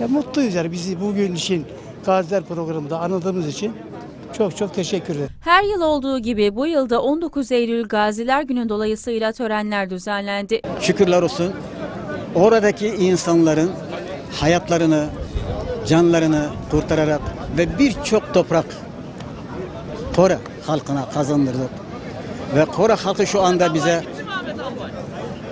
Ya mutluyuz yani bizi bugün için Gaziler programında anladığımız için çok çok teşekkür ederim. Her yıl olduğu gibi bu yılda 19 Eylül Gaziler Günü dolayısıyla törenler düzenlendi. şükürler olsun oradaki insanların hayatlarını, canlarını kurtararak ve birçok toprak Kore halkına kazandırdık. Ve Kore halkı şu anda bize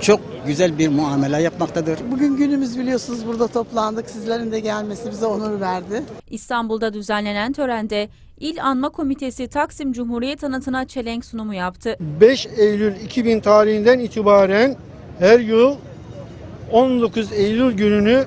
çok güzel bir muamele yapmaktadır. Bugün günümüz biliyorsunuz burada toplandık. Sizlerin de gelmesi bize onur verdi. İstanbul'da düzenlenen törende İl Anma Komitesi Taksim Cumhuriyet Anıtı'na çelenk sunumu yaptı. 5 Eylül 2000 tarihinden itibaren her yıl 19 Eylül gününü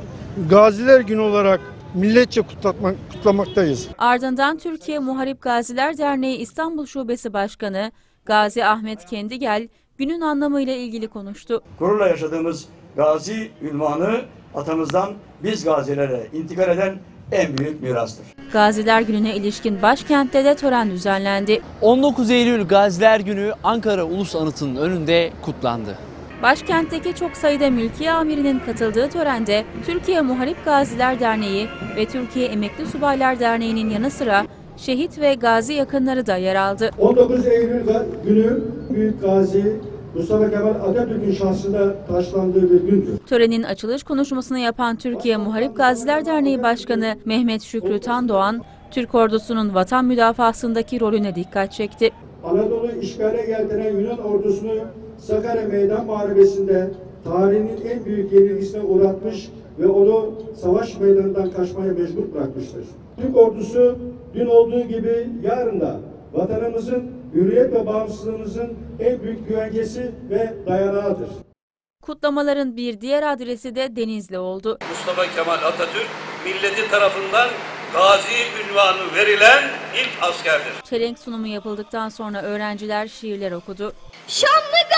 Gaziler Günü olarak milletçe kutlatmak, kutlamaktayız. Ardından Türkiye Muharip Gaziler Derneği İstanbul Şubesi Başkanı Gazi Ahmet Kendigel günün anlamıyla ilgili konuştu. gururla yaşadığımız gazi ünvanı atamızdan biz gazilere intikal eden en büyük mirastır. Gaziler Günü'ne ilişkin başkentte de tören düzenlendi. 19 Eylül Gaziler Günü Ankara Ulus Anıtı'nın önünde kutlandı. Başkentteki çok sayıda mülkiye amirinin katıldığı törende Türkiye Muharip Gaziler Derneği ve Türkiye Emekli Subaylar Derneği'nin yanı sıra şehit ve gazi yakınları da yer aldı. 19 Eylül günü Büyük Gazi Mustafa Kemal Atatürk'ün şahsında taşlandığı bir gündür. Törenin açılış konuşmasını yapan Türkiye Muharip Gaziler Derneği Başkanı Mehmet Şükrü Tandoğan, Türk ordusunun vatan müdafasındaki rolüne dikkat çekti. Anadolu işgale geldiren Yunan ordusunu Sakarya Meydan Muharebesi'nde tarihinin en büyük yenilgisine uğratmış ve onu savaş meydanından kaçmaya mecbur bırakmıştır. Türk ordusu dün olduğu gibi yarın da vatanımızın hürriyet ve bağımsızlığımızın en büyük güvencesi ve dayanağıdır. Kutlamaların bir diğer adresi de Denizli oldu. Mustafa Kemal Atatürk milleti tarafından gazi ünvanı verilen ilk askerdir. Çelenk sunumu yapıldıktan sonra öğrenciler şiirler okudu. Şanlı